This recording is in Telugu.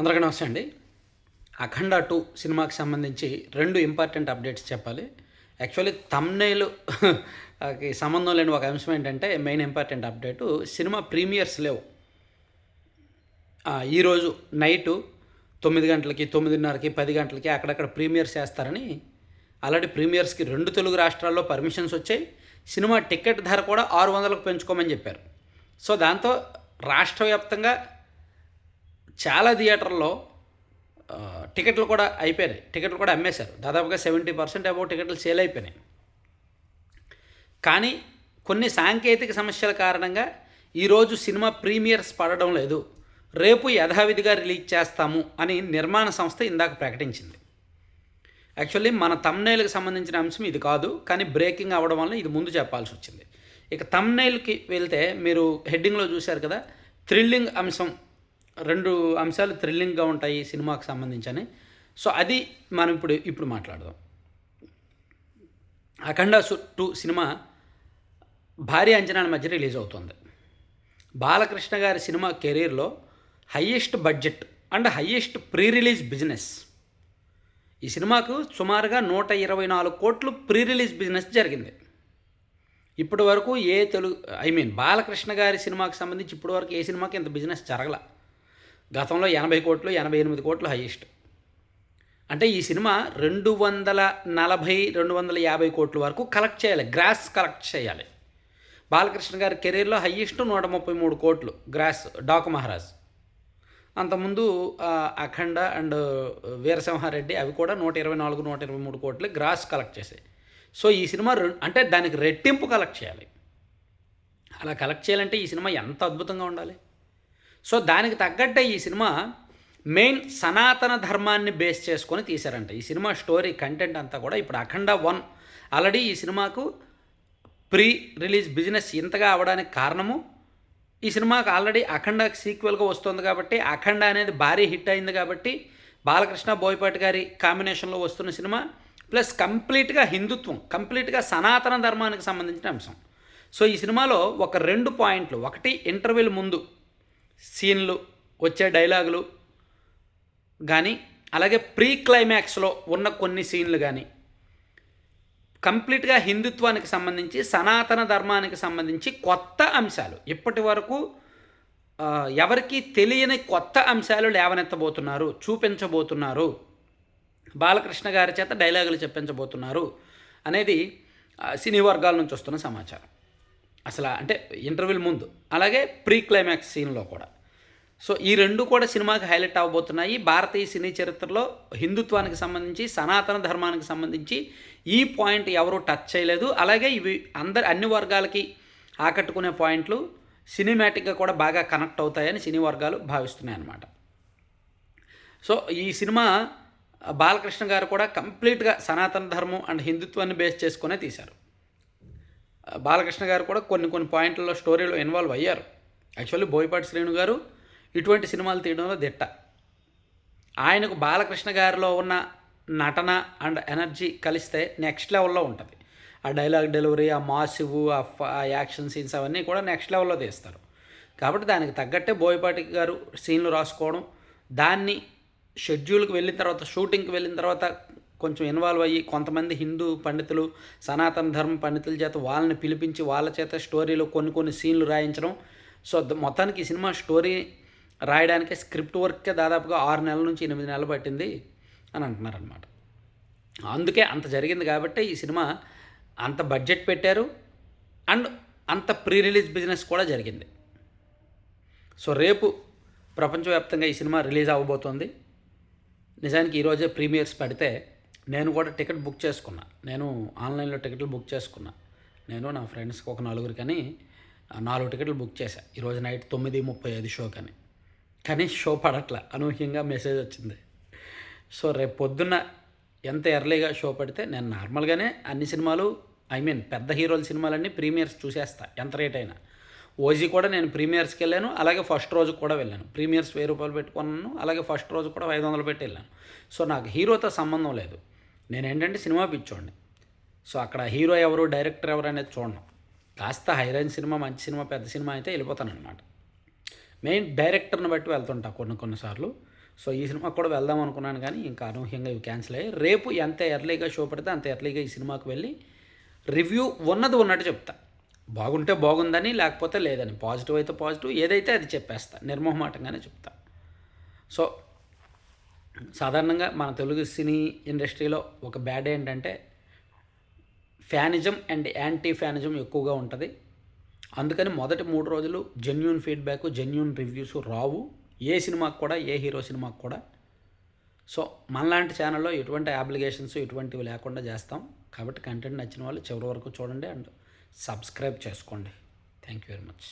అందరికీ నమస్తే అండి. అఖండ టూ సినిమాకి సంబంధించి రెండు ఇంపార్టెంట్ అప్డేట్స్ చెప్పాలి. యాక్చువల్లీ తమ్నేలు సంబంధం లేని ఒక అంశం ఏంటంటే మెయిన్ ఇంపార్టెంట్ అప్డేటు సినిమా ప్రీమియర్స్ లేవు. ఈరోజు నైటు తొమ్మిది గంటలకి తొమ్మిదిన్నరకి పది గంటలకి అక్కడక్కడ ప్రీమియర్స్ చేస్తారని ఆల్రెడీ ప్రీమియర్స్కి రెండు తెలుగు రాష్ట్రాల్లో పర్మిషన్స్ వచ్చాయి. సినిమా టికెట్ ధర కూడా ఆరు వందలకు పెంచుకోమని చెప్పారు. సో దాంతో రాష్ట్ర వ్యాప్తంగా చాలా థియేటర్లో టికెట్లు కూడా అయిపోయినాయి. టికెట్లు కూడా అమ్మేశారు. దాదాపుగా సెవెంటీ పర్సెంట్ అబౌ టికెట్లు సేల్ అయిపోయినాయి. కానీ కొన్ని సాంకేతిక సమస్యల కారణంగా ఈరోజు సినిమా ప్రీమియర్స్ పడడం లేదు. రేపు యథావిధిగా రిలీజ్ చేస్తాము అని నిర్మాణ సంస్థ ఇందాక ప్రకటించింది. యాక్చువల్లీ మన తమ్నైల్కి సంబంధించిన అంశం ఇది కాదు కానీ బ్రేకింగ్ అవ్వడం వల్ల ఇది ముందు చెప్పాల్సి వచ్చింది. ఇక తమ్నైల్కి వెళ్తే మీరు హెడ్డింగ్లో చూశారు కదా థ్రిల్లింగ్ అంశం రెండు అంశాలు థ్రిల్లింగ్గా ఉంటాయి ఈ సినిమాకి సంబంధించని. సో అది మనం ఇప్పుడు ఇప్పుడు మాట్లాడదాం. అఖండ సు- టూ సినిమా భారీ అంచనాల మధ్య రిలీజ్ అవుతుంది. బాలకృష్ణ గారి సినిమా కెరీర్లో highest budget and highest pre release business. ఈ సినిమాకు సుమారుగా నూట ఇరవై నాలుగు కోట్లు ప్రీ రిలీజ్ బిజినెస్ జరిగింది. ఇప్పటి వరకు ఏ తెలుగు ఐ మీన్ బాలకృష్ణ గారి సినిమాకి సంబంధించి ఇప్పటి వరకు ఏ సినిమాకి ఇంత బిజినెస్ జరగల. గతంలో ఎనభై కోట్లు ఎనభై ఎనిమిది కోట్లు హైయెస్ట్. అంటే ఈ సినిమా రెండు వందల నలభై రెండు వందల యాభై కోట్ల వరకు కలెక్ట్ చేయాలి గ్రాస్ కలెక్ట్ చేయాలి. బాలకృష్ణ గారి కెరీర్లో హయ్యెస్ట్ నూట ముప్పై మూడు కోట్లు గ్రాస్ డాక్ మహారాజ్. అంతకుముందు అఖండ అండ్ వీరసింహారెడ్డి అవి కూడా నూట ఇరవై నాలుగు నూట ఇరవై మూడు కోట్లు గ్రాస్ కలెక్ట్ చేసాయి సో ఈ సినిమా అంటే దానికి రెట్టింపు కలెక్ట్ చేయాలి. అలా కలెక్ట్ చేయాలంటే ఈ సినిమా ఎంత అద్భుతంగా ఉండాలి? సో దానికి తగ్గట్టే ఈ సినిమా మెయిన్ సనాతన ధర్మాన్ని బేస్ చేసుకొని తీశారంట. ఈ సినిమా స్టోరీ కంటెంట్ అంతా కూడా ఇప్పుడు అఖండ వన్. ఆల్రెడీ ఈ సినిమాకు ప్రీ రిలీజ్ బిజినెస్ ఇంతగా అవడానికి కారణము ఈ సినిమాకు ఆల్రెడీ అఖండ సీక్వెల్గా వస్తుంది కాబట్టి అఖండ అనేది భారీ హిట్ అయింది కాబట్టి బాలకృష్ణ బోయపాటి గారి కాంబినేషన్లో వస్తున్న సినిమా ప్లస్ కంప్లీట్గా హిందుత్వం కంప్లీట్గా సనాతన ధర్మానికి సంబంధించిన అంశం. సో ఈ సినిమాలో ఒక రెండు పాయింట్లు ఒకటి ఇంటర్వ్యూల ముందు సీన్లు వచ్చే డైలాగులు కానీ అలాగే ప్రీ క్లైమాక్స్లో ఉన్న కొన్ని సీన్లు కానీ కంప్లీట్గా హిందుత్వానికి సంబంధించి సనాతన ధర్మానికి సంబంధించి కొత్త అంశాలు. ఇప్పటి వరకు ఎవరికి తెలియని కొత్త అంశాలు లేవనెత్తబోతున్నారు చూపించబోతున్నారు. బాలకృష్ణ గారి చేత డైలాగులు చెప్పించబోతున్నారు అనేది సినీ వర్గాల నుంచి వస్తున్న సమాచారం. అసలు అంటే ఇంటర్వ్యూల ముందు. అలాగే ప్రీ క్లైమాక్స్ సీన్లో కూడా. సో ఈ రెండు కూడా సినిమాకి హైలైట్ అవ్వబోతున్నాయి. భారతీయ సినీ చరిత్రలో హిందుత్వానికి సంబంధించి సనాతన ధర్మానికి సంబంధించి ఈ పాయింట్ ఎవరు టచ్ చేయలేదు. అలాగే ఇవి అందరి అన్ని వర్గాలకి ఆకట్టుకునే పాయింట్లు సినిమాటిక్గా కూడా బాగా కనెక్ట్ అవుతాయని సినీ వర్గాలు భావిస్తున్నాయి అన్నమాట. సో ఈ సినిమా బాలకృష్ణ గారు కూడా కంప్లీట్గా సనాతన ధర్మం అండ్ హిందుత్వాన్ని బేస్ చేసుకునే తీశారు. బాలకృష్ణ గారు కూడా కొన్ని కొన్ని పాయింట్లలో స్టోరీలో ఇన్వాల్వ్ అయ్యారు. యాక్చువల్లీ బోయపాటి శ్రీను గారు ఇటువంటి సినిమాలు తీయడంలో దిట్ట. ఆయనకు బాలకృష్ణ గారిలో ఉన్న నటన అండ్ ఎనర్జీ కలిస్తే నెక్స్ట్ లెవెల్లో ఉంటుంది. ఆ డైలాగ్ డెలివరీ ఆ మాసివ్ ఆ ఫ- ఆ యాక్షన్ సీన్స్ అవన్నీ కూడా నెక్స్ట్ లెవెల్లో తీస్తారు. కాబట్టి దానికి తగ్గట్టే బోయపాటి గారు సీన్లు రాసుకోవడం దాన్ని షెడ్యూల్కి వెళ్ళిన తర్వాత షూటింగ్కి వెళ్ళిన తర్వాత కొంచెం ఇన్వాల్వ్ అయ్యి కొంతమంది హిందూ పండితులు సనాతన ధర్మ పండితుల చేత వాళ్ళని పిలిపించి వాళ్ళ చేత స్టోరీలో కొన్ని కొన్ని సీన్లు రాయించడం. సో ద- మొత్తానికి ఈ సినిమా స్టోరీ రాయడానికి స్క్రిప్ట్ వర్కే దాదాపుగా ఆరు నెలల నుంచి ఎనిమిది నెలలు పట్టింది అని అంటున్నారనమాట అందుకే అంత జరిగింది కాబట్టి ఈ సినిమా అంత బడ్జెట్ పెట్టారు అండ్ అంత ప్రీ రిలీజ్ బిజినెస్ కూడా జరిగింది. సో రేపు ప్రపంచవ్యాప్తంగా ఈ సినిమా రిలీజ్ అవ్వబోతోంది. నిజానికి ఈరోజే ప్రీమియర్స్ పడితే నేను కూడా టికెట్ బుక్ చేసుకున్నా. నేను ఆన్లైన్లో టికెట్లు బుక్ చేసుకున్నా. నేను నా ఫ్రెండ్స్కి ఒక నలుగురికని నాలుగు టికెట్లు బుక్ చేశా. ఈరోజు నైట్ తొమ్మిది ముప్పై ఐదు షో కానీ కానీ షో పడట్లా. అనూహ్యంగా మెసేజ్ వచ్చింది. సో రేపు పొద్దున్న ఎంత ఎర్లీగా షో పడితే నేను నార్మల్గానే అన్ని సినిమాలు ఐ మీన్ పెద్ద హీరోల సినిమాలన్నీ ప్రీమియర్స్ చూసేస్తా. ఎంత రేట్ అయినా. ఓజీ కూడా నేను ప్రీమియర్స్కి వెళ్ళాను. అలాగే ఫస్ట్ రోజు కూడా వెళ్ళాను. ప్రీమియర్స్ వెయ్యి రూపాయలు పెట్టుకున్నాను. అలాగే ఫస్ట్ రోజు కూడా ఐదు వందలు పెట్టి వెళ్ళాను. సో నాకు హీరోతో సంబంధం లేదు. నేను ఏంటంటే సినిమా పిచ్చోండి సో అక్కడ హీరో ఎవరు డైరెక్టర్ ఎవరు అనేది చూడను. కాస్త హైరైన్ సినిమా మంచి సినిమా పెద్ద సినిమా అయితే వెళ్ళిపోతాను అనమాట మెయిన్ డైరెక్టర్ని బట్టి వెళ్తుంటా కొన్ని కొన్నిసార్లు సో ఈ సినిమాకి కూడా వెళ్దాం అనుకున్నాను కానీ ఇంకా అనూహ్యంగా ఇవి క్యాన్సిల్ అయ్యాయి. రేపు ఎంత ఎర్లీగా షో పడితే అంత ఎర్లీగా ఈ సినిమాకి వెళ్ళి రివ్యూ ఉన్నది ఉన్నట్టు చెప్తా. బాగుంటే బాగుందని లేకపోతే లేదని. పాజిటివ్ అయితే పాజిటివ్ ఏదైతే అది చెప్పేస్తా. నిర్మోహమాటంగానే చెప్తా. సో సాధారణంగా మన తెలుగు సినీ ఇండస్ట్రీలో ఒక బ్యాడ్ ఏంటంటే ఫ్యానిజం అండ్ యాంటీ ఫ్యానిజం ఎక్కువగా ఉంటుంది. అందుకని మొదటి మూడు రోజులు జెన్యున్ ఫీడ్బ్యాక్ జెన్యున్ రివ్యూస్ రావు. ఏ సినిమాకు కూడా ఏ హీరో సినిమాకి కూడా. సో మనలాంటి ఛానల్లో ఎటువంటి అప్లికేషన్స్ ఇటువంటివి లేకుండా చేస్తాం. కాబట్టి కంటెంట్ నచ్చిన వాళ్ళు చివరి వరకు చూడండి అండ్ సబ్స్క్రైబ్ చేసుకోండి. Thank you very much